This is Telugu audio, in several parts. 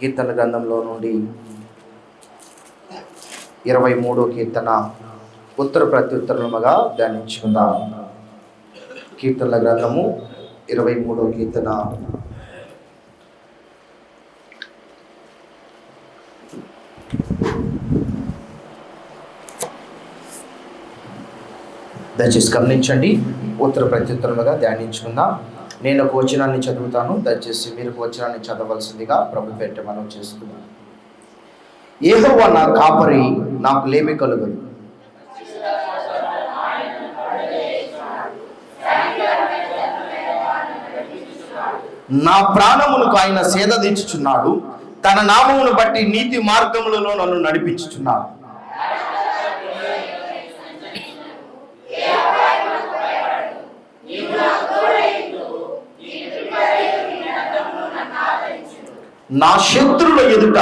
కీర్తన గ్రంథంలో నుండి ఇరవై మూడో కీర్తన ఉత్తర ప్రత్యుత్తరముగా ధ్యానించుకుందాం. కీర్తనల గ్రంథము ఇరవై మూడో కీర్తన. దయచేసి గమనించండి. ఉత్తర ప్రత్యుత్తరముగా ధ్యానించుకుందాం. నేను ఒక వచనాన్ని చదువుతాను దయచేసి మీరు ఒక వచనాన్ని చదవలసిందిగా ప్రభు పెట్ట మనం చేస్తున్నాను ఏహోవా నా కాపరి నాకు లేమి కలుగదు. నా ప్రాణములకు ఆయన సేద తీర్చుచున్నాడు తన నామమును బట్టి నీతి మార్గములలో నన్ను నడిపించుచున్నాడు. నా శత్రుల ఎదుట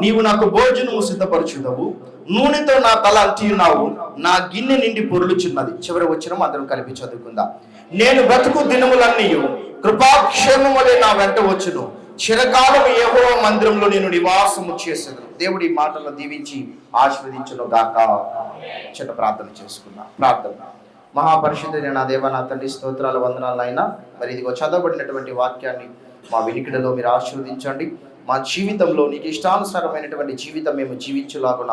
నీవు నాకు భోజనము సిద్ధపరచుదవు. నూనెతో నా తల అంటియున్నావు. నా గిన్నె నిండి పొరులుచున్నది. చివరి వచ్చిన అందరం కలిపి చదువుకుందాం. నేను బ్రతుకు దినములన్నీ కృపాక్షేమములే వలె నా వెంట వచ్చును. చిరకాలం ఏహో మందిరంలో నేను నివాసము చేసేది దేవుడి మాటలను దీవించి ఆశీర్వదించను గాక. చిన్న ప్రార్థన చేసుకున్నా ప్రార్థన. మహాపరిషత్ నా దేవ నా తండ్రి స్తోత్రాల వందనాలు అయినా మరి ఇదిగో చదవబడినటువంటి వాక్యాన్ని మా వినికిడిలో మీరు ఆశీర్వదించండి. మా జీవితంలో నీకు ఇష్టానుసారమైనటువంటి జీవితం మేము జీవించులాగున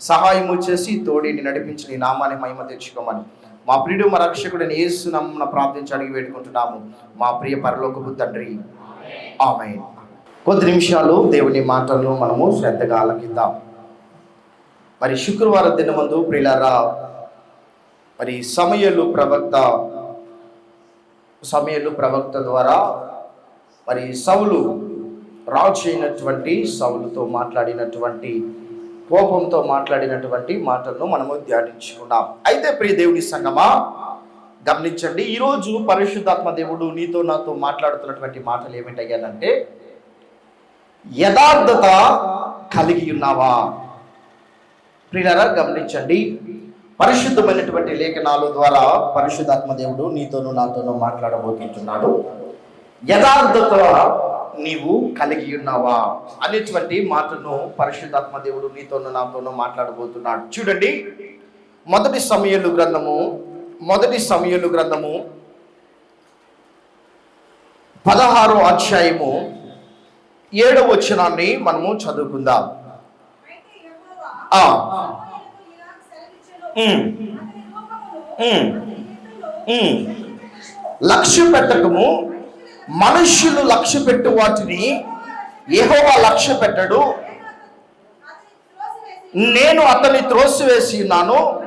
సహాయము చేసి తోడిని నడిపించి నీ నామాన్ని మహిమ తెచ్చుకోమని. మా ప్రియుడు మా రక్షకుడిని యేసు నమ్మున ప్రార్థించి అడిగి వేడుకుంటున్నాము. మా ప్రియ పరలోకపు తండ్రి. ఆమె కొద్ది నిమిషాలు దేవుని మాటలను మనము శ్రద్ధగా ఆలకిద్దాం. మరి శుక్రవారం దినమందు ప్రియులారా మరి సమయలు ప్రవక్త సమయలు ప్రవక్త ద్వారా మరి సౌలు రాజు అయినటువంటి సౌలుతో మాట్లాడినటువంటి కోపంతో మాట్లాడినటువంటి మాటలను మనము ధ్యానించుకున్నాం అయితే ప్రియ దేవుని సంగమా గమనించండి ఈరోజు పరిశుద్ధాత్మ దేవుడు నీతో నాతో మాట్లాడుతున్నటువంటి మాటలు ఏమిటయ్యానంటే యథార్థత కలిగి ఉన్నావా? ప్రియులారా గమనించండి పరిశుద్ధమైనటువంటి లేఖనాల ద్వారా పరిశుద్ధాత్మ దేవుడు నీతోనూ నాతోనూ మాట్లాడబోతుంటున్నాడు. యథార్థత నీవు కలిగి ఉన్నావా? అనేటువంటి మాటను పరిశుద్ధాత్మ దేవుడు నీతోనూ నాతోనూ మాట్లాడబోతున్నాడు. చూడండి మొదటి సమయలు గ్రంథము మొదటి సమయలు గ్రంథము పదహారో అధ్యాయము ఏడవ వచనాన్ని మనము చదువుకుందాం. లక్ష్యం పెట్టకము మనుష్యులు లక్ష్య పెట్టు వాటిని ఏహోవా లక్ష్య పెట్టడు. నేను అతన్ని త్రోసివేసి, ఉన్నాను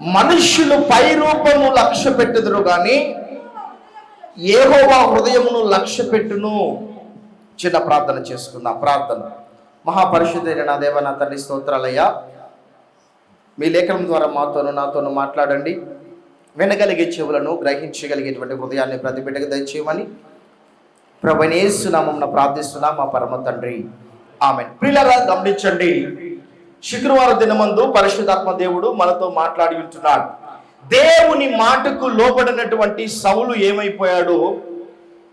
మనుష్యులు పై రూపము లక్ష్య పెట్టుదురు కానీ ఏహోవా హృదయమును లక్ష్య పెట్టును. చిన్న ప్రార్థన చేసుకుందాం. ప్రార్థన. మహాపరిశుద్ధైన నా దేవ నా తండ్రి స్తోత్రాలయ్యా. మీ లేఖనం ద్వారా మాతోను నాతోను మాట్లాడండి. వినగలిగే చెవులను గ్రహించగలిగేటువంటి హృదయాన్ని ప్రతి బిడ్డకు దయచేయమని ప్రభనేసునామం ప్రార్థిస్తున్నా మా పరమ తండ్రి. ఆమె ప్రియులరా గమనించండి. శుక్రవారం దినమందు పరిశుద్ధాత్మ దేవుడు మనతో మాట్లాడి ఉంటున్నాడు. దేవుని మాటకు లోబడినటువంటి సౌలు ఏమైపోయాడో?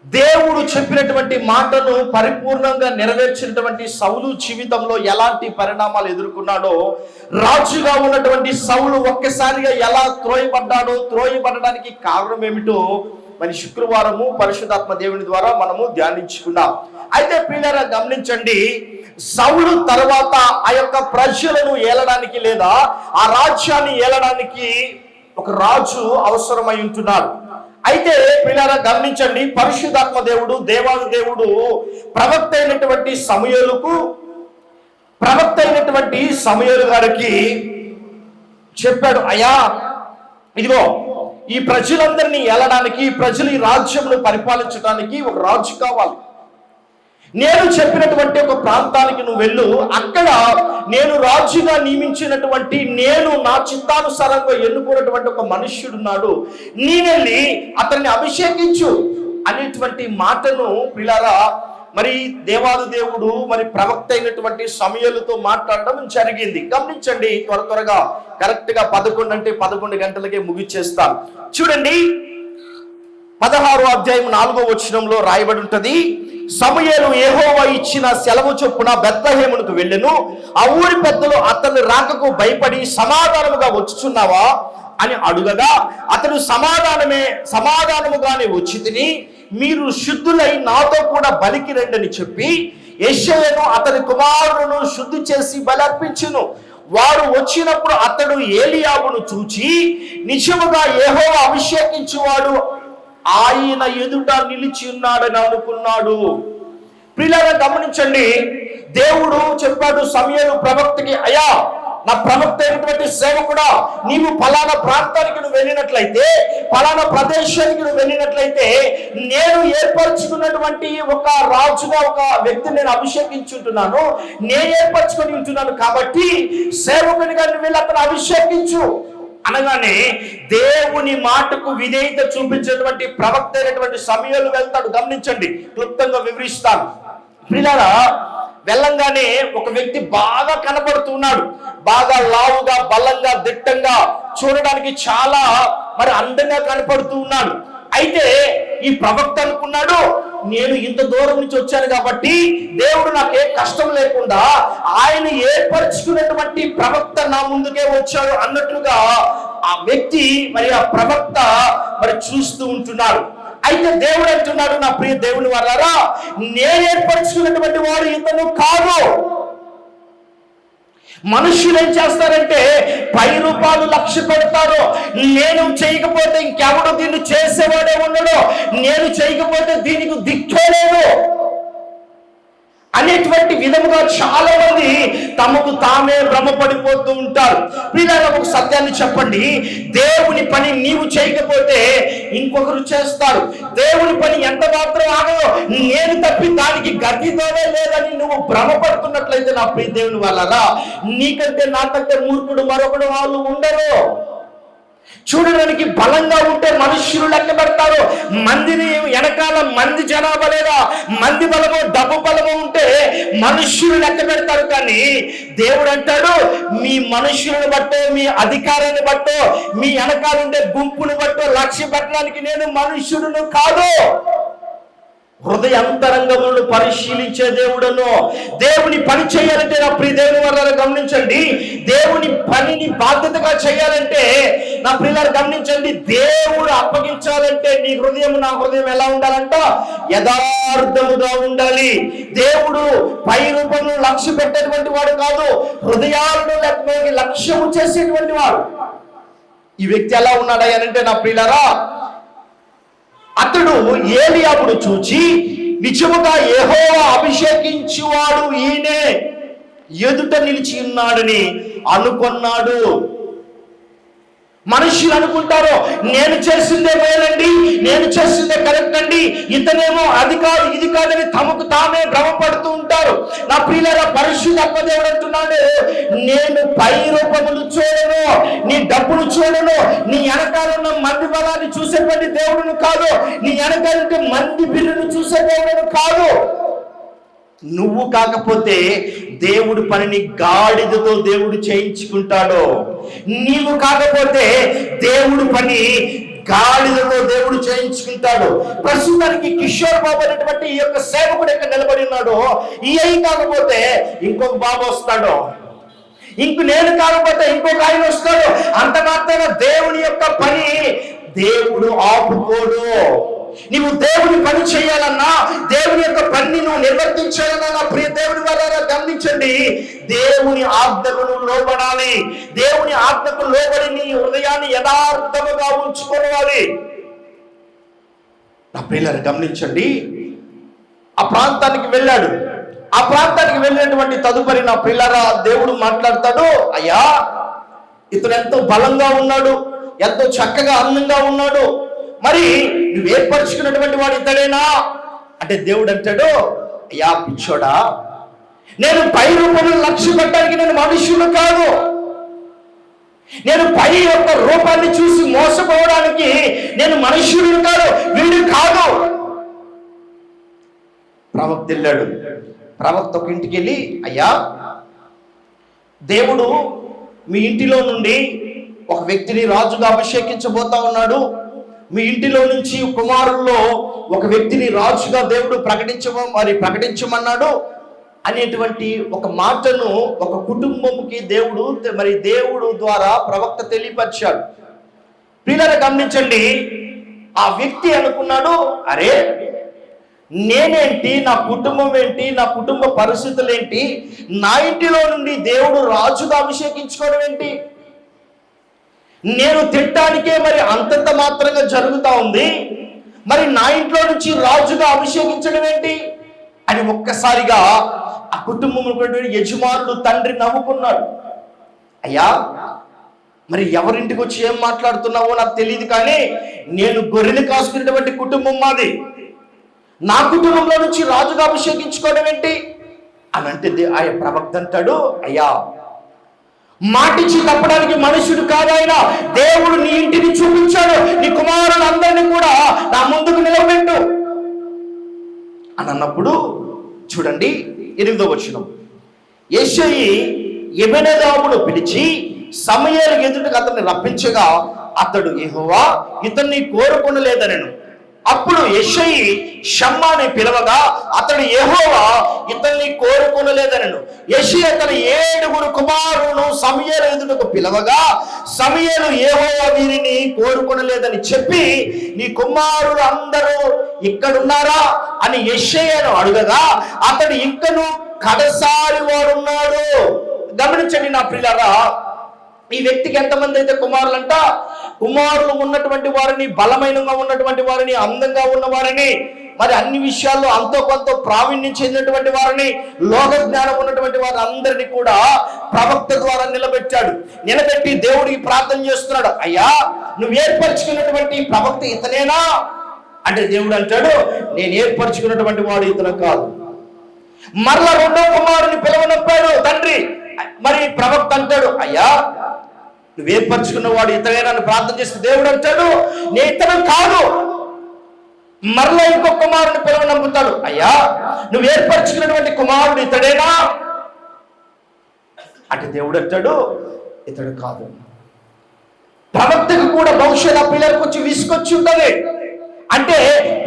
దేవుడు చెప్పినటువంటి మాటను పరిపూర్ణంగా నెరవేర్చినటువంటి సౌలు జీవితంలో ఎలాంటి పరిణామాలు ఎదుర్కొన్నాడో రాజుగా ఉన్నటువంటి సౌలు ఒక్కసారిగా ఎలా త్రోయబడ్డాడో త్రోయబడడానికి కారణం ఏమిటో మరి శుక్రవారము పరిశుధాత్మ దేవుని ద్వారా మనము ధ్యానించుకున్నాం అయితే పిల్లరా గమనించండి సౌలు తర్వాత ఆ యొక్క ప్రజలను ఏలడానికి లేదా ఆ రాజ్యాన్ని ఏలడానికి ఒక రాజు అవసరమై ఉంటున్నాడు. అయితే పిల్లరా గమనించండి పరిశుధాత్మ దేవుడు దేవాది దేవుడు ప్రవక్త అయినటువంటి సమయలకు ప్రవక్త అయినటువంటి సమయలు గారికి చెప్పాడు అయ్యా ఇదిగో ఈ ప్రజలందరినీ వెళ్ళడానికి ప్రజలు ఈ రాజ్యమును పరిపాలించడానికి ఒక రాజు కావాలి. నేను చెప్పినటువంటి ఒక ప్రాంతానికి నువ్వు వెళ్ళు. అక్కడ నేను రాజుగా నియమించినటువంటి నేను నా చిత్తానుసారంగా ఎన్నుకున్నటువంటి ఒక మనుష్యుడున్నాడు. నేనెళ్ళి అతన్ని అభిషేకించు అనేటువంటి మాటను పిల్లరా మరి దేవాది దేవుడు మరి ప్రవక్త అయినటువంటి సమయాలతో మాట్లాడడం జరిగింది. గమనించండి త్వర త్వరగా కరెక్ట్గా పదకొండు అంటే పదకొండు గంటలకే ముగిచ్చేస్తాను చూడండి పదహారో అధ్యాయం నాలుగో వచనంలో రాయబడి ఉంటుంది. సమయలు ఏహోవా ఇచ్చిన సెలవు చొప్పున బెత్లహేమునకు వెళ్ళెను. ఆ ఊరి పెద్దలు అతని రాకకు భయపడి సమాధానముగా వచ్చుచున్నావా అని అడుగగా అతడు సమాధానమే సమాధానముగానే వచ్చి తిని మీరు శుద్ధులై నాతో కూడా బలికి రండని చెప్పి యెషయను అతని కుమారులను శుద్ధి చేసి బలర్పించును. వారు వచ్చినప్పుడు అతడు ఏలియాబును చూచి నిజముగా ఏహో అభిషేకించువాడు ఆయన ఎదుట నిలిచి ఉన్నాడని అనుకున్నాడు. ప్రియులారా గమనించండి దేవుడు చెప్పాడు సమయలు ప్రవక్తకి అయ్యా నా ప్రవక్త అయినటువంటి సేవకుడా నీవు ఫలానా ప్రాంతానికి నువ్వు వెళ్ళినట్లయితే ఫలానా ప్రదేశానికి నువ్వు వెళ్ళినట్లయితే నేను ఏర్పరచుకున్నటువంటి ఒక రాజుగా ఒక వ్యక్తిని నేను అభిషేకించుంటున్నాను. నేను ఏర్పరచుకొని ఉంటున్నాను కాబట్టి సేవకునిగా నువ్వు వెళ్ళి అతను అభిషేకించు. అనగానే దేవుని మాటకు విధేయత చూపించేటువంటి ప్రవక్త అయినటువంటి సమయాలు వెళ్తాడు. గమనించండి క్లుప్తంగా వివరిస్తాను. పిల్లరా వెళ్ళంగానే ఒక వ్యక్తి బాగా కనపడుతున్నాడు బాగా లావుగా బలంగా దిట్టంగా చూడడానికి చాలా మరి అందంగా కనపడుతూ ఉన్నాడు. అయితే ఈ ప్రవక్త అనుకున్నాడు నేను ఇంత దూరం నుంచి వచ్చాను కాబట్టి దేవుడు నాకు ఏ కష్టం లేకుండా ఆయన ఏర్పరచుకున్నటువంటి ప్రవక్త నా ముందుకే వచ్చాడు అన్నట్లుగా ఆ వ్యక్తి మరి ఆ ప్రవక్త మరి చూస్తూ ఉంటున్నాడు. అయితే దేవుడు అంటున్నాడు నా ప్రియ దేవుని వాళ్ళారా నేను ఏర్పరచుకున్నటువంటి వాడు ఇతను కాదు. మనుషులు ఏం చేస్తారంటే పై రూపాయలు లక్ష్య పెడతారు. నేను చేయకపోతే ఇంకెవడు దీన్ని చేసేవాడే ఉండడు. నేను చేయకపోతే దీనికి దిక్కే లేదు. అనేటువంటి విధముగా చాలా మంది తమకు తామే భ్రమపడిపోతూ ఉంటారు. పిల్లలు ఒక సత్యాన్ని చెప్పండి. దేవుని పని నీవు చేయకపోతే ఇంకొకరు చేస్తారు. దేవుని పని ఎంత మాత్రం ఆగదో నేను తప్పి దానికి గతితోనే లేదని నువ్వు భ్రమపడుతున్నట్లయితే నా ప్రియ దేవుని వాళ్ళరా నీకంటే నాకంటే మూర్ఖుడు మరొకడు వాళ్ళు ఉండరు. చూడడానికి బలంగా ఉంటే మనుష్యులు లెక్క పెడతారు. మందిని వెనకాల మంది జనాభా లేదా మంది బలము డబ్బు బలము ఉంటే మనుష్యులు లెక్క పెడతారు కానీ దేవుడు అంటాడు మీ మనుష్యులను బట్టో మీ అధికారాన్ని బట్టో మీ వెనకాల ఉండే గుంపును బట్టో లక్ష్య పెట్టడానికి నేను మనుష్యుడును కాదు. హృదయంతరంగములను పరిశీలించే దేవుడను. దేవుని పని చేయాలంటే నా ప్రియ దేవుని వల్ల గమనించండి. దేవుని పనిని బాధ్యతగా చేయాలంటే నా ప్రియులారు గమనించండి. దేవుడు అప్పగించాలంటే నీ హృదయం నా హృదయం ఎలా ఉండాలంట? యథార్థముగా ఉండాలి. దేవుడు పై రూపంలో లక్ష్య పెట్టేటువంటి వాడు కాదు హృదయాలను లక్ష్యము చేసేటువంటి వాడు. ఈ వ్యక్తి ఎలా ఉన్నాడా అంటే నా ప్రియులరా అతడు ఏలియాబును చూచి నిజముగా యెహోవా అభిషేకించువాడు ఈయనే. ఎదుట నిలిచి ఉన్నాడని అనుకున్నాడు. మనుషులు అనుకుంటారు నేను చేసిందే మేలండి నేను చేసిందే కరెక్ట్ అండి ఇతనేమో అది కాదు ఇది కాదని తమకు తామే భ్రమపడుతూ ఉంటారు. నా ప్రియుల పరిశుద్ధ దేవుడు అంటున్నాడు నేను పై రూపములు చూడను నీ డబ్బును చూడను నీ వెనకాలన్న మంది బలాన్ని చూసేటువంటి దేవుడును కాదు నీ వెనకాలంటే మంది బిల్లును చూసే దేవుడును కాదు. నువ్వు కాకపోతే దేవుడు పనిని గాడిదతో దేవుడు చేయించుకుంటాడో. నీవు కాకపోతే దేవుడు పని గాడిదతో దేవుడు చేయించుకుంటాడు. ప్రస్తుతానికి కిషోర్ బాబు అనేటువంటి ఈ యొక్క సేవకుడు ఇక్కడ నిలబడి ఉన్నాడో. ఈ అయి కాకపోతే ఇంకొక బాబు వస్తాడో. ఇంక నేను కాకపోతే ఇంకొక ఆయన వస్తాడు. అంత మాత్రమే దేవుని యొక్క పని దేవుడు ఆపుకోడు. నీవు దేవుని పని చేయాలన్నా దేవుని యొక్క పనిని నువ్వు నిర్వర్తించాలన్నా నా ప్రియ దేవుని వల్ల గమనించండి. దేవుని ఆజ్ఞకు నువ్వు లోబడాలి. దేవుని ఆజ్ఞకు లోబడి నీ హృదయాన్ని యథార్థముగా ఉంచుకోవాలి. నా పిల్లలు గమనించండి. ఆ ప్రాంతానికి వెళ్ళాడు. ఆ ప్రాంతానికి వెళ్ళినటువంటి తదుపరి నా పిల్లరా దేవుడు మాట్లాడతాడు అయ్యా ఇతను ఎంతో బలంగా ఉన్నాడు ఎంతో చక్కగా అందంగా ఉన్నాడు మరి నువ్వు ఏర్పరచుకున్నటువంటి వాడు ఇతడేనా? అంటే దేవుడు అంటాడు అయ్యా పిచ్చోడా నేను పై రూపంలో లక్ష్య పెట్టడానికి నేను మనుషులు కాదు. నేను పై యొక్క రూపాన్ని చూసి మోసపోవడానికి నేను మనుష్యుడు కాదు వీడు కాదు. ప్రవక్త వెళ్ళాడు. ప్రవక్త ఒక ఇంటికి వెళ్ళి అయ్యా దేవుడు మీ ఇంటిలో నుండి ఒక వ్యక్తిని రాజుగా అభిషేకించబోతా ఉన్నాడు. మీ ఇంటిలో నుంచి కుమారుల్లో ఒక వ్యక్తిని రాజుగా దేవుడు ప్రకటించమ మరి ప్రకటించమన్నాడు అనేటువంటి ఒక మాటను ఒక కుటుంబంకి దేవుడు మరి దేవుడు ద్వారా ప్రవక్త తెలియపరిచాడు. పిల్లలు గమనించండి ఆ వ్యక్తి అనుకున్నాడు అరే నేనేంటి నా కుటుంబం ఏంటి నా కుటుంబ పరిస్థితులు ఏంటి నా ఇంటిలో నుండి దేవుడు రాజుగా అభిషేకించుకోవడం ఏంటి? నేను తిట్టడానికే మరి అంతంత మాత్రంగా జరుగుతూ ఉంది. మరి నా ఇంట్లో నుంచి రాజుగా అభిషేకించడం ఏంటి? అని ఒక్కసారిగా ఆ కుటుంబం యజమానుడు తండ్రి నవ్వుకున్నాడు అయ్యా మరి ఎవరింటికి వచ్చి ఏం మాట్లాడుతున్నావో నాకు తెలియదు కానీ నేను గొర్రెలు కాసుకునేటువంటి కుటుంబం మాది. నా కుటుంబంలో నుంచి రాజుగా అభిషేకించుకోవడం ఏంటి? అని అంటే ఆయన ప్రవక్త అంటాడు అయ్యా మాటిచ్చి తప్పడానికి మనుషుడు కాదు దేవుడు నీ ఇంటిని చూపించాడు. నీ కుమారులు అందరినీ కూడా నా ముందుకు నిలబెట్టు. అని అన్నప్పుడు చూడండి ఎనిమిదో వచ్చిన యెషయి ఎబెనదామును పిలిచి సమయాలు ఎదుటికి అతన్ని రప్పించగా అతడు ఏహోవా ఇతన్ని కోరుకునలేదనను. అప్పుడు యెషయి షమ్మాని పిలవగా అతడు ఎహోవా ఇతన్ని కోరుకునలేదనను. యెషయి అతని ఏడుగురు కుమారులను సమయలు ఎదుటకు పిలవగా సమయలు యెహోవా వీరిని కోరుకొనలేదని చెప్పి నీ కుమారులు అందరూ ఇక్కడున్నారా? అని యషయ్యను అడుగగా అతడు ఇంకను కడసారి వాడున్నాడు. గమనించండి నా పిల్లరా ఈ వ్యక్తికి ఎంతమంది అయితే కుమారులంట కుమారులు ఉన్నటువంటి వారిని బలమైనగా ఉన్నటువంటి వారిని అందంగా ఉన్న వారిని మరి అన్ని విషయాల్లో అంతో కొంత ప్రావీణ్యం చెందినటువంటి వారిని లోక జ్ఞానం ఉన్నటువంటి వారి అందరినీ కూడా ప్రవక్త ద్వారా నిలబెట్టాడు. నిలబెట్టి దేవుడికి ప్రార్థన చేస్తున్నాడు. అయ్యా నువ్వు ఏర్పరచుకున్నటువంటి ప్రవక్త ఇతనేనా? అంటే దేవుడు అంటాడు నేను ఏర్పరచుకున్నటువంటి వాడు ఇతను కాదు. మరలా రెండో కుమారుని పిలవనప్పాడు తండ్రి. మరి ప్రవక్త అంటాడు అయ్యా నువ్వు ఏర్పరచుకున్న వాడు ఇతనే నన్ను ప్రార్థన చేస్తే దేవుడు అంటాడు నీ ఇతను కాదు. మరలా ఇంకో కుమారుని పిలవ నమ్ముతాడు. అయ్యా నువ్వు ఏర్పరచుకున్నటువంటి కుమారుడు ఇతడేనా? అంటే దేవుడు అంటాడు ఇతడు కాదు. ప్రవక్తకు కూడా భవిష్యత్ ఆ పిల్లలకు వచ్చి విసుకొచ్చి ఉంటుంది. అంటే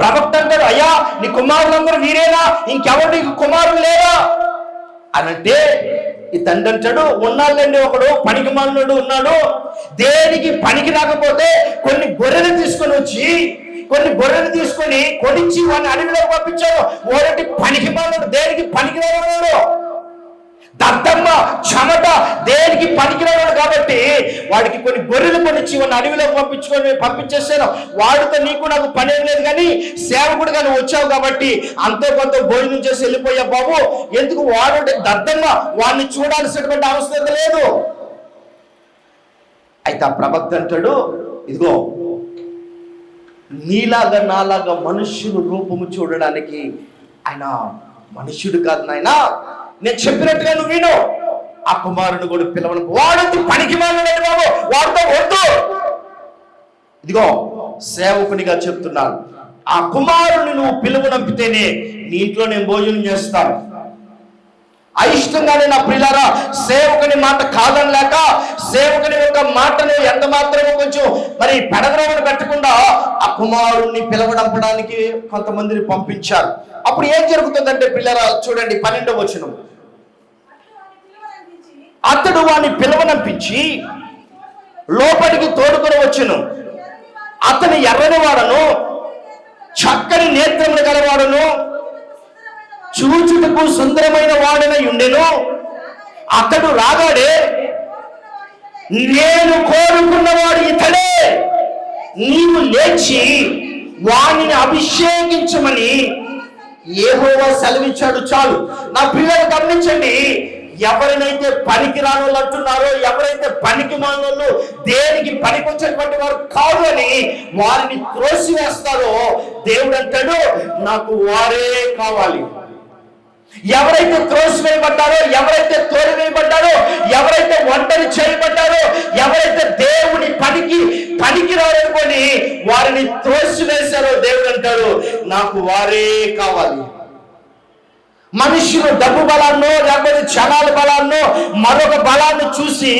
ప్రవక్త అంటాడు అయ్యా నీ కుమారులందరూ వీరేనా? ఇంకెవరు నీకు కుమారులు లేరా? అనంటే ఈ తండ్రి అంటాడు ఉన్నాళ్ళండి ఒకడు పనికి మాలినోడు ఉన్నాడు. దేనికి పనికి రాకపోతే కొన్ని గొర్రెలు తీసుకొని వచ్చి కొన్ని గొర్రెలు తీసుకొని కొనిచ్చి వాడిని అడవిలోకి పంపించాడు ఓరటి పనికి మాలినోడు దేనికి పనికి రాడు దద్దమ్మ చెమట దేనికి పనికిరాడు కాబట్టి వాడికి కొన్ని గొర్రెలు కొనిచ్చి వాడిని అడవిలో పంపించుకొని పంపించేసాను వాడితో నీకు నాకు పని ఏం లేదు కానీ సేవకుడుగా నువ్వు వచ్చావు కాబట్టి అంతో కొంత భోజనం చేసి వెళ్ళిపోయా బాబు. ఎందుకు వాడు దద్దమ్మ వాడిని చూడాల్సినటువంటి అవసరం లేదు. అయితే ఆ ప్రవక్త అంటాడు ఇదిగో నీలాగా నాలాగా మనుష్యులు రూపము చూడడానికి ఆయన మనుష్యుడు కాదు నాయన. నేను చెప్పినట్టుగా నువ్వు విను. ఆ కుమారుడు కూడా పిలవను. వాడు పనికి మాట్లాడాడు బాబు. వాడితో వద్దు. ఇదిగో సేవకునిగా చెప్తున్నాను. ఆ కుమారుని నువ్వు పిలువనంపితేనే నీ ఇంట్లో నేను భోజనం చేస్తాను. అయిష్టంగానే నా ప్రియులారా సేవకుని మాట కాదనలేక సేవకుని యొక్క మాటను ఎంత మాత్రమే కొంచెం మరి పెడద్రోవను పెట్టకుండా ఆ కుమారుణ్ణి పిలవడంపడానికి కొంతమందిని పంపించారు. అప్పుడు ఏం జరుగుతుందంటే పిల్లరా చూడండి పన్నెండవ వచనం. అతడు వాని పిలవనంపించి లోపలికి తోడుకొని వచ్చును. అతని ఎర్రని వాడను చక్కని నేత్రములు గలవాడును చూచుటకు సుందరమైన వాడనై ఉండెను. అతడు రాగాడే నేను కోరుకున్నవాడు ఇతడే. నీవు లేచి వాణిని అభిషేకించమని ఏహోవా సెలవిచ్చాడు. చాలు. నా పిల్లలు గమనించండి. ఎవరినైతే పనికి అంటున్నారో ఎవరైతే పనికి మానోళ్ళు దేనికి పనికొచ్చేటువంటి వారు కాదు అని వారిని త్రోసివేస్తారో దేవుడు అంటాడు నాకు వారే కావాలి. ఎవరైతే త్రోసివేయబడ్డారో ఎవరైతే తోలివేయబడ్డారో ఎవరైతే ఒంటరి చేయబడ్డారో ఎవరైతే దేవుని పనికి పనికి రారనుకొని వారిని త్రోసివేశారో దేవుడు అంటాడు నాకు వారే కావాలి. మనుషులు డబ్బు బలాన్నో లేకపోతే క్షణాల బలాన్నో మరొక బలాన్ని చూసి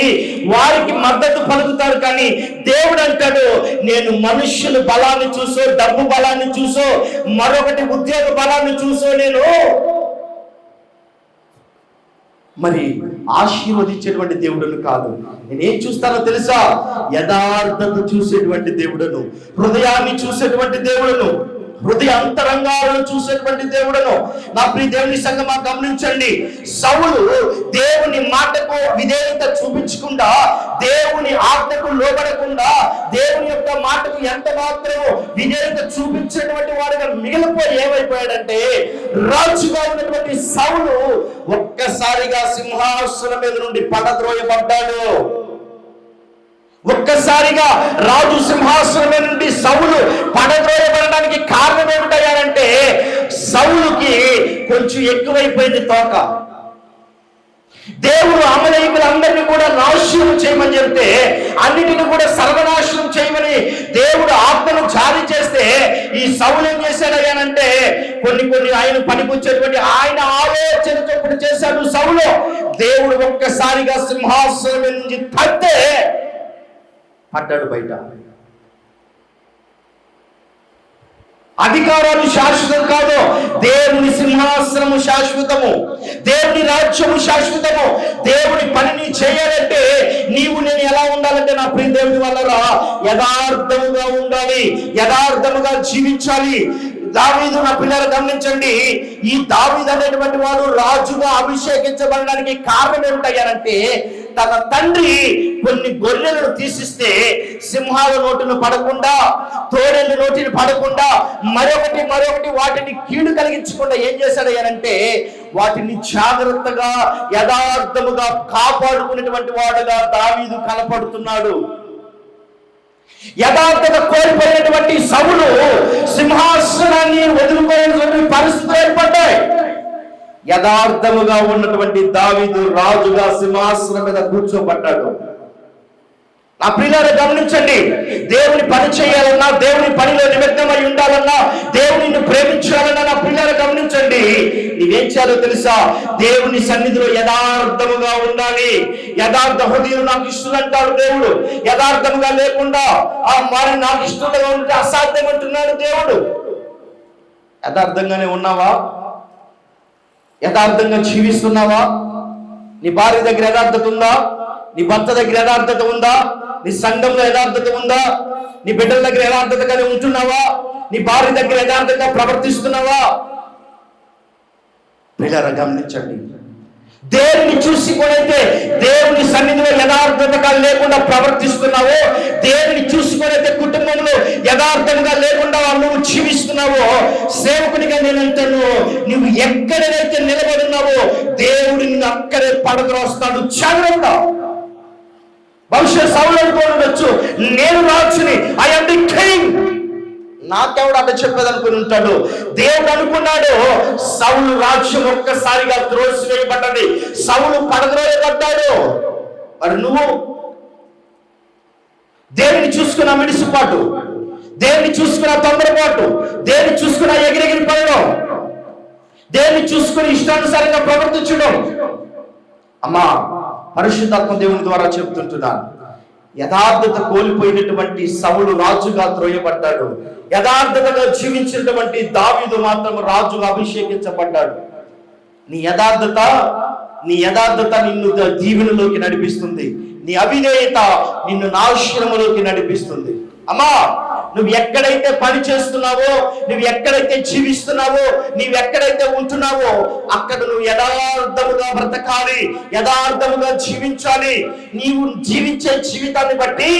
వారికి మద్దతు పలుకుతారు కానీ దేవుడు అంటాడు నేను మనుష్యుల బలాన్ని చూసో డబ్బు బలాన్ని చూసో మరొకటి ఉద్యోగ బలాన్ని చూసో నేను. మరి ఆశీర్వదించేటువంటి దేవుడును కాదు. నేనేం చూస్తానో తెలుసా? యథార్థత చూసేటువంటి దేవుడను హృదయాన్ని చూసేటువంటి దేవుడను. హృదయ అంతరంగాలను చూసేటువంటి దేవుడను. నా ప్రియ దేవుని సంగమా గమనించండి. సౌలు దేవుని మాటకు విధేయత చూపించకుండా దేవుని ఆజ్ఞకు లోబడకుండా దేవుని యొక్క మాటకు ఎంత మాత్రము విధేయత చూపించేటువంటి వాడుగా మిగిలిపోయి ఏమైపోయాడంటే రాజుగా ఉన్నటువంటి సౌలు ఒక్కసారిగా సింహాసనం మీద నుండి పడద్రోయబడ్డాడు. ఒక్కసారిగా రాజు సింహాసనం నుండి సౌలు పడద్రోయబడడానికి కారణం ఏమిటయ్యారంటే సౌలుకి కొంచెం ఎక్కువైపోయింది తోక. దేవుడు అమలైకులందరినీ కూడా నాశనం చేయమని చెప్తే అన్నిటిని కూడా సర్వనాశనం చేయమని దేవుడు ఆత్మను జారీ చేస్తే ఈ సౌలు ఏం చేశాడయ్యానంటే కొన్ని కొన్ని ఆయన పనికొచ్చేటువంటి ఆయన ఆలోచన చొప్పున చేశాడు సౌలు. దేవుడు ఒక్కసారిగా సింహాసనం నుంచి తట్టే పడ్డాడు బయట. అధికారాలు శాశ్వతం కాదు. దేవుని సింహాసనము శాశ్వతము. దేవుని రాజ్యము శాశ్వతము. దేవుని పనిని చేయాలంటే నీవు నేను ఎలా ఉండాలంటే నా ప్రియ దేవుని వల్ల యథార్థముగా ఉండాలి యథార్థముగా జీవించాలి. దావీదు నా పిల్లలు గమనించండి. ఈ దావీదు అనేటువంటి వాడు రాజుగా అభిషేకించబడడానికి కారణం ఏమిటయ్యారంటే తన తండ్రి కొన్ని గొర్రెలను తీసిస్తే సింహాల నోటిని పడకుండా తోడేళ్ళ నోటిని పడకుండా మరొకటి మరొకటి వాటిని కీడు కలిగించకుండా ఏం చేశాడయ్యానంటే వాటిని జాగ్రత్తగా యథార్థముగా కాపాడుకునేటువంటి వాడుగా దావీదు కనపడుతున్నాడు. యథార్థత కోల్పోయినటువంటి సవులు సింహాసనాన్ని వదులుకోలేనటువంటి పరిస్థితులు ఏర్పడ్డాయి. యథార్థముగా ఉన్నటువంటి దావీదు రాజుగా సింహాసనం మీద కూర్చోబడ్డాడు. నా ప్రియులారా గమనించండి. దేవుని పని చేయాలన్నా దేవుని పనిలో నిమగ్నమై ఉండాలన్నా దేవుని ప్రేమించాలన్నా నా ప్రియులారా గమనించండి. నీవేం చేయాలో తెలుసా? దేవుని సన్నిధిలో యథార్థముగా ఉండాలి. యథార్థ హృదయం నాకు ఇష్టం అంటాడు దేవుడు. యథార్థముగా లేకుండా ఆ మరి నాకు ఇష్టంగా ఉంటే అసాధ్యం అంటున్నాడు దేవుడు. యథార్థంగానే ఉన్నావా? యథార్థంగా జీవిస్తున్నావా? నీ భార్య దగ్గర యథార్థత ఉందా? నీ భర్త దగ్గర యథార్థత ఉందా? నీ సంఘంలో యథార్థత ఉందా? నీ బిడ్డల దగ్గర యథార్థతగానే ఉంటున్నావా? నీ భార్య దగ్గర యథార్థంగా ప్రవర్తిస్తున్నావా? పిల్లర గమనించండి. దేవుని చూసి కొనైతే అయితే దేవుని సన్నిధిలో యథార్థతగా లేకుండా ప్రవర్తిస్తున్నావో. దేవుని చూసుకొనైతే కుటుంబంలో యథార్థంగా లేకుండా నువ్వు జీవిస్తున్నావో. సేవకునిగా నేను అంటాను నువ్వు ఎక్కడైతే నిలబడున్నావో దేవుడు నిన్ను అక్కడే పడద్రోస్తాడు జాగ్రత్త. భవిష్యత్ సౌలు అనుకోవచ్చు నేను రాజుని ఐ ది కింగ్ నాకెవడు అట్ట చెప్పేది అనుకుని ఉంటాడు. దేవుడు అనుకున్నాడు సౌలు రాజ్యం ఒక్కసారిగా త్రోసివేయబడ్డది. సౌలు పడద్రోయబడ్డాడు. మరి నువ్వు దేవుని చూసుకున్న మిడిసిపాటు దేవుని చూసుకున్న తొందరపాటు దేవుని చూసుకున్న ఎగిరెగిరి పడడం దేవుని చూసుకుని ఇష్టానుసారంగా ప్రవర్తించడం. అమ్మా పరిశుద్ధాత్మ దేవుని ద్వారా చెప్తుంటున్నాను. యథార్థత కోల్పోయినటువంటి సవులు రాజుగా త్రోయబడ్డాడు. యథార్థతగా జీవించినటువంటి దావిదు మాత్రం రాజుగా అభిషేకించబడ్డాడు. నీ యథార్థత నీ యథార్థత నిన్ను దీవెనలోకి నడిపిస్తుంది. నీ అవిధేయత నిన్ను నాశనములోకి నడిపిస్తుంది. అమ్మా! నువ్వు ఎక్కడైతే పని చేస్తున్నావో నువ్వు ఎక్కడైతే జీవిస్తున్నావో నీవు ఎక్కడైతే ఉంటున్నావో అక్కడ నువ్వు యథార్థముగా బ్రతకాలి యథార్థముగా జీవించాలి. నీవు జీవించే జీవితాన్ని బట్టి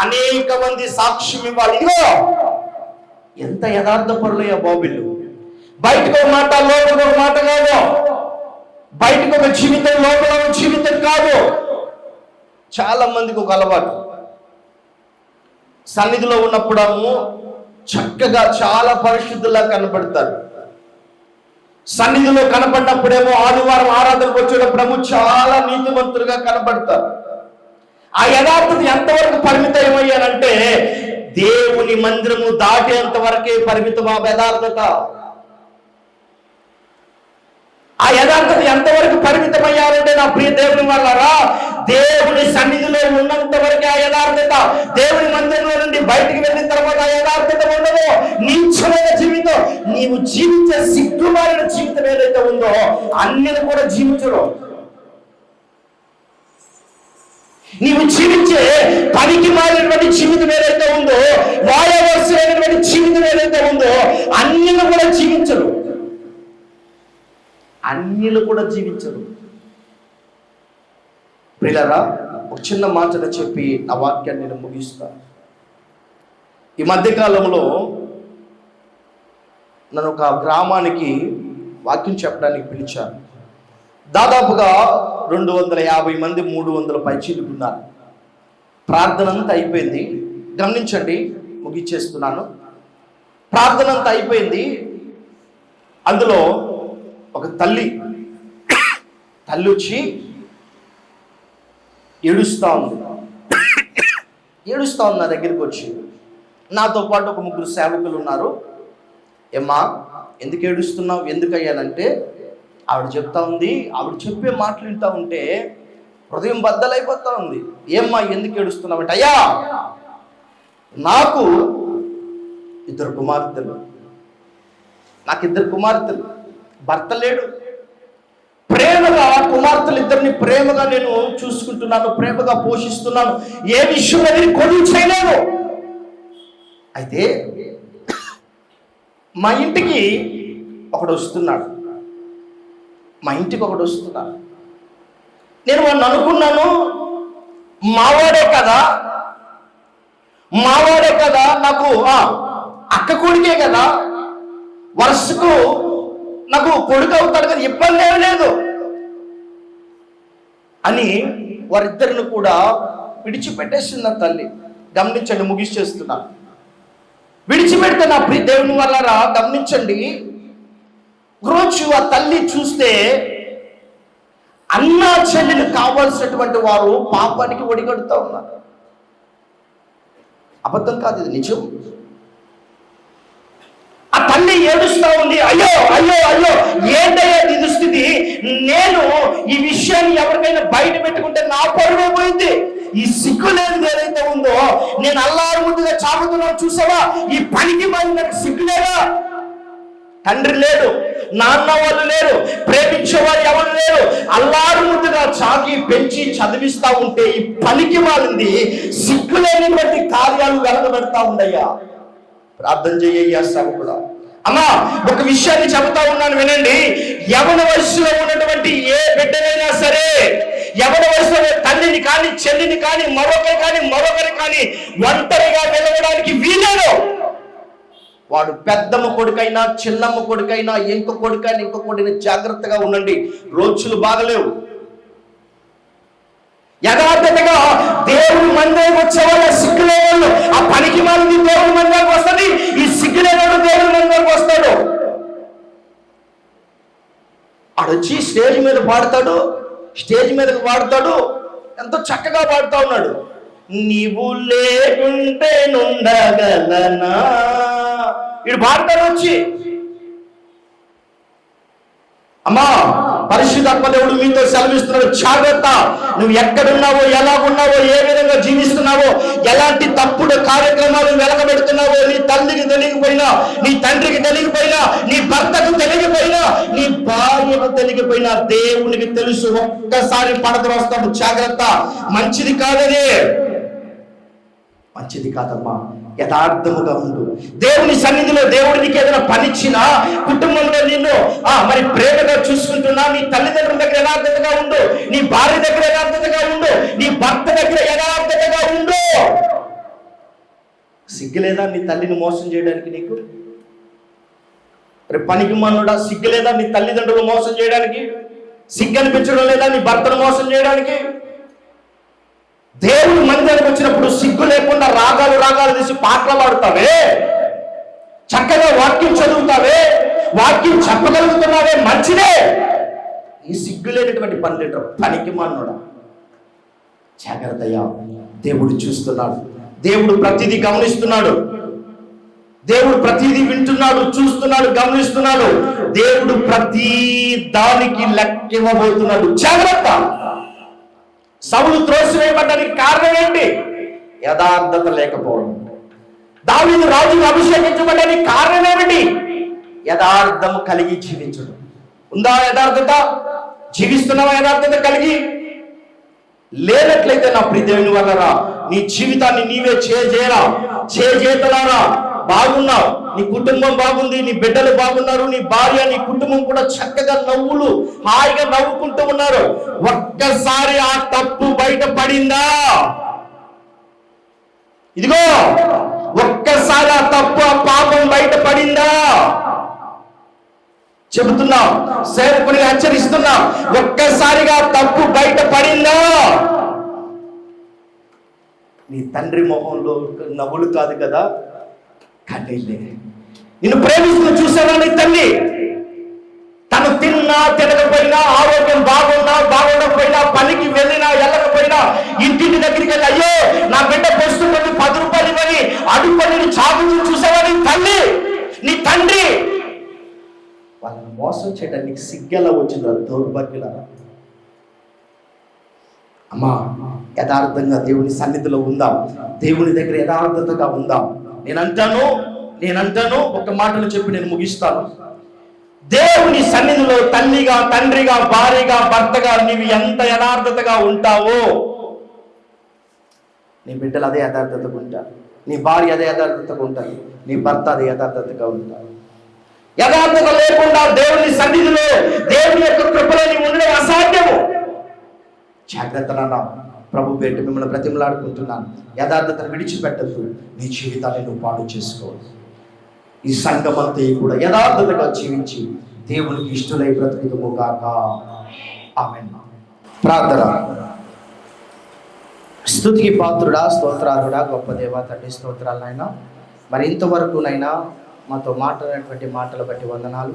అనేక మంది సాక్ష్యం ఇవ్వాలి. ఇదిగో ఎంత యథార్థ పరులయ్యా బాబిల్లు. బయటకు ఒక మాట లోపల ఒక మాట కాదు. బయటకు ఒక జీవితం లోపల ఒక జీవితం కాదు. చాలా మందికి ఒక అలవాటు. సన్నిధిలో ఉన్నప్పుడము చక్కగా చాలా పరిశుద్ధులా కనపడతారు. సన్నిధిలో కనపడినప్పుడేమో ఆదివారం ఆరాధనకు వచ్చేటప్పుడేమో చాలా నీతివంతులుగా కనపడతారు. ఆ యథార్థత ఎంతవరకు పరిమితం అయ్యానంటే దేవుని మందిరము దాటేంత వరకే పరిమితం ఆ యథార్థత. ఆ యథార్థత ఎంతవరకు పరిమితమయ్యారంటే నా ప్రియ దేవుని వల్లరా దేవుని సన్నిధిలో ఉన్నంత వరకు ఆ యథార్థత. దేవుని మందిరంలో నుండి బయటికి వెళ్ళిన తర్వాత ఆ యథార్థత ఉండదు? నీచమైన జీవితం. నీవు జీవించే సిగ్గుమారిన జీవితం ఏదైతే ఉందో అన్నిని కూడా జీవించరు. నీవు జీవించే పనికి మారినటువంటి జీవితం ఏదైతే ఉందో వాయవలసినటువంటి జీవితం ఏదైతే ఉందో అన్నిని కూడా జీవించరు. అన్నిలు కూడా జీవించరు. పిల్లరా ఒక చిన్న మాటను చెప్పి నా వాక్యాన్ని నేను ముగిస్తాను ఈ మధ్యకాలంలో నన్ను ఒక గ్రామానికి వాక్యం చెప్పడానికి పిలిచాను దాదాపుగా రెండు వందల యాభై మంది మూడు వందల పైచీలకు ఉన్నారు. ప్రార్థన అంతా అయిపోయింది. గమనించండి ముగిచ్చేస్తున్నాను. ప్రార్థన అంతా అయిపోయింది. అందులో ఒక తల్లి. తల్లి వచ్చి ఏడుస్తా ఉంది ఏడుస్తా ఉంది నా దగ్గరికి వచ్చి నాతో పాటు ఒక ముగ్గురు సేవకులు ఉన్నారు. ఏమ్మా ఎందుకు ఏడుస్తున్నావు? ఎందుకు అయ్యానంటే ఆవిడ చెప్తా ఉంది. ఆవిడ చెప్పే మాటలు వింటా ఉంటే హృదయం బద్దలైపోతా ఉంది. ఏమ్మా ఎందుకు ఏడుస్తున్నావు? అంటే అయ్యా నాకు ఇద్దరు కుమార్తెలు. నాకు ఇద్దరు కుమార్తెలు. భర్త లేడు. ప్రేమగా కుమార్తెలు ఇద్దరిని ప్రేమగా నేను చూసుకుంటున్నాను ప్రేమగా పోషిస్తున్నాను. ఏ విషయం అనేది కొడుకు చేయలేను అయితే మా ఇంటికి ఒకడు వస్తున్నాడు. మా ఇంటికి ఒకడు వస్తున్నాడు. నేను వాడిని అనుకున్నాను మావాడే కదా. మావాడే కదా నాకు అక్క కొడుకే కదా. వరుసకు నాకు కొడుకు అవుతాడు కదా ఇబ్బంది ఏమీ లేదు. అని వారిద్దరిని కూడా విడిచిపెట్టేసింది నా తల్లి. గమనించండి ముగిసేస్తున్నా. విడిచిపెడితే నా ప్రి దేవుని వల్లరా గమనించండి. రోజు ఆ తల్లి చూస్తే అన్నా చెల్లెలు కావాల్సినటువంటి వారు పాపానికి ఒడిగడుతూ ఉన్నారు. అబద్ధం కాదు ఇది నిజం. తల్లి ఏడుస్తా ఉంది. అయ్యో అయ్యో అయ్యో ఏంటయ్యా దుస్థితి నేను ఈ విషయాన్ని ఎవరికైనా బయట పెట్టుకుంటే నా పరువే పోయింది. ఈ సిగ్గు లేనిది ఏదైతే ఉందో నేను అల్లారు ముందుగా చాపుతున్నాను చూసావా? ఈ పనికి మరి నాకు సిగ్గు లేదా? తండ్రి లేడు నాన్న వాళ్ళు లేరు ప్రేమించేవారు ఎవరు లేరు. అల్లారు ముద్దుగా చాకి పెంచి చదివిస్తా ఉంటే ఈ పనికి వాళ్ళది సిగ్గు బట్టి కార్యాలు వెలగబెడతా ఉండయ్యా. ప్రార్థన చేయ్యా కూడా అమ్మా ఒక విషయాన్ని చెబుతా ఉన్నాను వినండి. యవన వయసులో ఉన్నటువంటి ఏ బిడ్డనైనా సరే యవన వయసులో తల్లిని కానీ చెల్లిని కానీ మరొకరి కానీ మరొకరి కానీ ఒంటరిగా నిలవడానికి వీలేదు వాడు పెద్దమ్మ కొడుకైనా చిన్నమ్మ కొడుకైనా ఇంకో కొడుకైనా ఇంకో కొడుకైనా జాగ్రత్తగా ఉండండి. రోజులు బాగలేవు. యథార్థతగా దేవుని మందే వచ్చే వాళ్ళ వాళ్ళు. ఆ పనికి మంది దేవుడి మందిరానికి వస్తుంది. ఈ సిగ్గులేవాడు దేవుని మందిరానికి వస్తాడు. ఆడొచ్చి స్టేజ్ మీద పాడతాడు స్టేజ్ మీదకి పాడతాడు ఎంతో చక్కగా పాడుతా ఉన్నాడు. నీవు లేకుంటే నుండగలనా? వీడు పాడతాడు వచ్చి. అమ్మా పరిశుద్ధాత్మ దేవుడు మీతో సెలవిస్తున్నాడు జాగ్రత్త నువ్వు ఎక్కడున్నావో ఎలా ఉన్నావో ఏ విధంగా జీవిస్తున్నావో ఎలాంటి తప్పుడు కార్యక్రమాలు వెలకబెడుతున్నావో నీ తల్లికి తెలియకపోయినా నీ తండ్రికి తెలియకపోయినా నీ భర్తకు తెలియకపోయినా నీ భార్యకు తెలియకపోయినా దేవునికి తెలుసు ఒక్కసారి పడత వస్తాడు జాగ్రత్త మంచిది కాదదే. మంచిది కాదమ్మా. యథార్థముగా ఉండు. దేవుని సన్నిధిలో దేవుడు నీకు ఏదైనా పనిచ్చినా కుటుంబంలో నిన్ను ఆ మరి ప్రేమగా చూసుకుంటున్నా నీ తల్లిదండ్రుల దగ్గర యథార్థతగా ఉండు నీ భార్య దగ్గర యథార్థతగా ఉండు నీ భర్త దగ్గర యథార్థతగా ఉండు. సిగ్గులేదా నీ తల్లిని మోసం చేయడానికి నీకు? రేపు పనికి మనుడా సిగ్గులేదా నీ తల్లిదండ్రులు మోసం చేయడానికి? సిగ్గు అనిపించడం లేదా నీ భర్తను మోసం చేయడానికి? దేవుడు మందిరానికి వచ్చినప్పుడు సిగ్గు లేకుండా రాగాలు రాగాలు తీసి పాటలు పాడుతావే? చక్కగా వాక్యం చదువుతావే? వాక్యం చెప్పగలుగుతున్నావే? మంచిదే. ఈ సిగ్గు లేనటువంటి పనులు పనికి మన్నుడా జాగ్రత్తయ్యా దేవుడు చూస్తున్నాడు. దేవుడు ప్రతిదీ గమనిస్తున్నాడు. దేవుడు ప్రతిదీ వింటున్నాడు చూస్తున్నాడు గమనిస్తున్నాడు. దేవుడు ప్రతి దానికి లెక్క ఇవ్వబోతున్నాడు. జాగ్రత్త. సౌలు త్రోసివేయబడ్డానికి కారణం ఏంటి? యథార్థత లేకపోవడం. దావీదు రాజుగా అభిషేకించబడ్డానికి కారణం ఏమిటి? యథార్థము కలిగి జీవించడం. ఉందా యథార్థత? జీవిస్తున్నావా యథార్థత కలిగి? లేనట్లయితే నా ప్రియదేవుని వల్లరా నీ జీవితాన్ని నీవే చేజేరా చేజేతలారా? బాగున్నావు. నీ కుటుంబం బాగుంది నీ బిడ్డలు బాగున్నారు నీ భార్య నీ కుటుంబం కూడా చక్కగా నవ్వులు హాయిగా నవ్వుకుంటూ ఉన్నారు. ఒక్కసారి ఆ తప్పు బయట పడిందా? ఇదిగో ఒక్కసారి ఆ తప్పు ఆ పాపం బయట పడిందా? చెబుతున్నాం సేవకుని హెచ్చరిస్తున్నాం ఒక్కసారిగా తప్పు బయట పడిందా? నీ తండ్రి మొహంలో నవ్వులు కాదు కదా కన్నీళ్ళే. నిన్ను ప్రేమిస్తూ చూసావా నీ తల్లి? తను తిన్నా తినకపోయినా ఆరోగ్యం బాగున్నా బాగుండకపోయినా పనికి వెళ్ళినా వెళ్ళకపోయినా ఇంటింటి దగ్గరికి వెళ్ళి అయ్యో నా బిడ్డ పొస్తుంది పది రూపాయలు ఇవ్వని అడుగుని చాగుతూ చూసావా నీ తల్లి? నీ తండ్రి? వాళ్ళని మోసం చేయడానికి సిగ్గెలా వచ్చిందో దౌర్భాగ్యుల అమ్మా యథార్థంగా దేవుని సన్నిధిలో ఉందాం. దేవుని దగ్గర యథార్థతగా ఉందాం. నేనంటాను నేనంటాను ఒక మాటలు చెప్పి నేను ముగిస్తాను. దేవుని సన్నిధిలో తల్లిగా తండ్రిగా భార్యగా భర్తగా నీవు ఎంత యథార్థతగా ఉంటావో నీ బిడ్డలు అదే యథార్థతగా ఉంటారు. నీ భార్య అదే యథార్థతగా ఉంటారు. నీ భర్త అదే యథార్థతగా ఉంటారు. యథార్థత లేకుండా దేవుని సన్నిధిలో దేవుని యొక్క కృపలో నీవు ఉండడం అసాధ్యము. జాగ్రత్త నాన్న ప్రభు పేట మిమ్మల్ని ప్రతిమలాడుకుంటున్నాను యథార్థతను విడిచిపెట్టద్దు. నీ జీవితాన్ని నువ్వు పాడు చేసుకో. ఈ సంఘమంతా కూడా యథార్థతగా జీవించి దేవునికి ఇష్టలై బ్రతుకుతము కాక ఆమె ప్రార్థన. స్థుతికి పాత్రుడా స్తోత్రాలుడా గొప్ప దేవ తండ్రి స్తోత్రాలనైనా మరి ఇంతవరకునైనా మాతో మాట్లాడినటువంటి మాటలు బట్టి వందనాలు.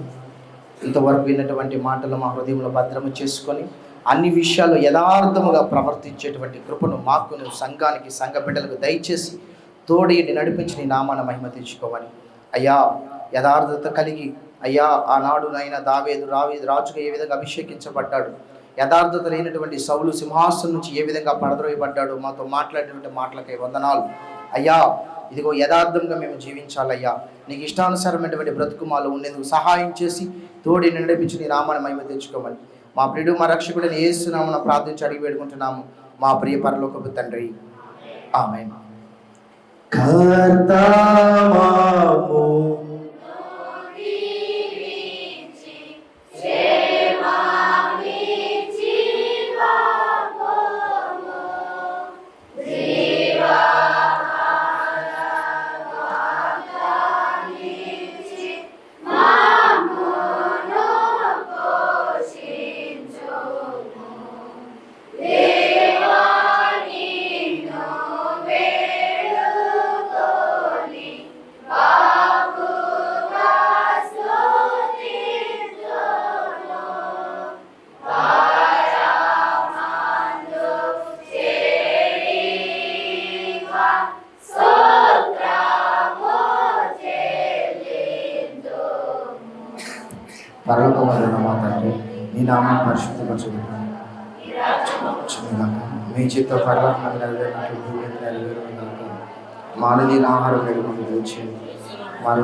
ఇంతవరకు విన్నటువంటి మాటలు మా హృదయంలో భద్రము చేసుకొని అన్ని విషయాల్లో యథార్థముగా ప్రవర్తించేటువంటి కృపను మాకును సంఘానికి సంఘ బిడ్డలకు దయచేసి తోడి నడిపించి నీ నామాన మహిమ తెచ్చుకోవాలి అయ్యా యథార్థత కలిగి అయ్యా ఆనాడు నాయన దావేదు రావేదు రాజుగా ఏ విధంగా అభిషేకించబడ్డాడు? యథార్థత లేనటువంటి సౌలు సింహాసనం నుంచి ఏ విధంగా పడద్రోయబడ్డాడు? మాతో మాట్లాడినటువంటి మాటలకై వందనాలు. అయ్యా ఇదిగో యథార్థంగా మేము జీవించాలయ్యా. నీకు ఇష్టానుసారమైనటువంటి బ్రతుకు మాలో ఉండేందుకు సహాయం చేసి తోడి నడిపించి నీ నామాన్ని మహిమ తెచ్చుకోమని. మా ప్రియుడు మా రక్షకుడిని ఏస్తున్నామన్న ప్రార్థించి అడిగి వేడుకుంటున్నాము. మా ప్రియ పరలోకపు తండ్రి. ఆమె కర్తామాము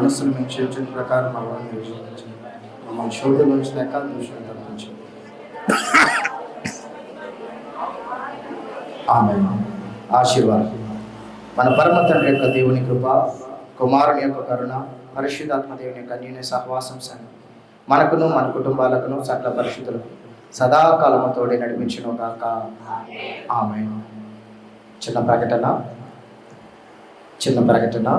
మనస్సును రుణస్తులు మేము చేర్చిన ప్రకారం మమ్మల్ని రుణం మమ్మల్ని శోధన నుంచి లేక దూషణ తప్పించండి ఆమె ఆశీర్వాదం. మన పరమ తండ్రి యొక్క దేవుని కృప కుమారుని యొక్క కరుణ పరిశుద్ధాత్మ దేవుని యొక్క అన్యోన్య సహవాసం సంగతి మనకును మన కుటుంబాలకును సకల పరిశుద్ధులకు సదాకాలము తోడే నడిపించును కాక ఆమె చిన్న ప్రకటన. చిన్న ప్రకటన.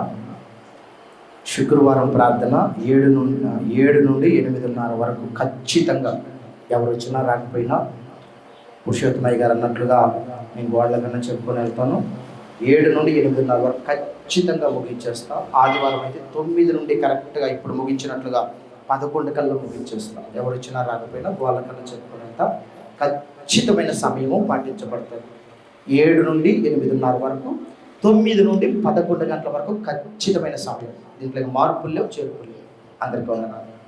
శుక్రవారం ప్రార్థన ఏడు నుండి ఏడు నుండి ఎనిమిదిన్నర వరకు ఖచ్చితంగా ఎవరు వచ్చినా రాకపోయినా పురుషోత్తమయ్య గారు అన్నట్లుగా నేను గోడల కన్నా చెప్పుకొని వెళ్తాను. ఏడు నుండి ఎనిమిదిన్నర వరకు ఖచ్చితంగా ముగించేస్తాం. ఆదివారం అయితే తొమ్మిది నుండి కరెక్ట్గా ఇప్పుడు ముగించినట్లుగా పదకొండు కల్లా ముగించేస్తాం. ఎవరు వచ్చినా రాకపోయినా గోడల కన్నా చెప్పుకొని వెళ్తాం. ఖచ్చితమైన సమయము పాటించబడుతుంది ఏడు నుండి ఎనిమిదిన్నర వరకు తొమ్మిది నుండి పదకొండు గంటల వరకు ఖచ్చితమైన సమయం. దీంట్లో మార్పులు లేవు చేర్పులు లేవు. అందరికీ వందనాలు.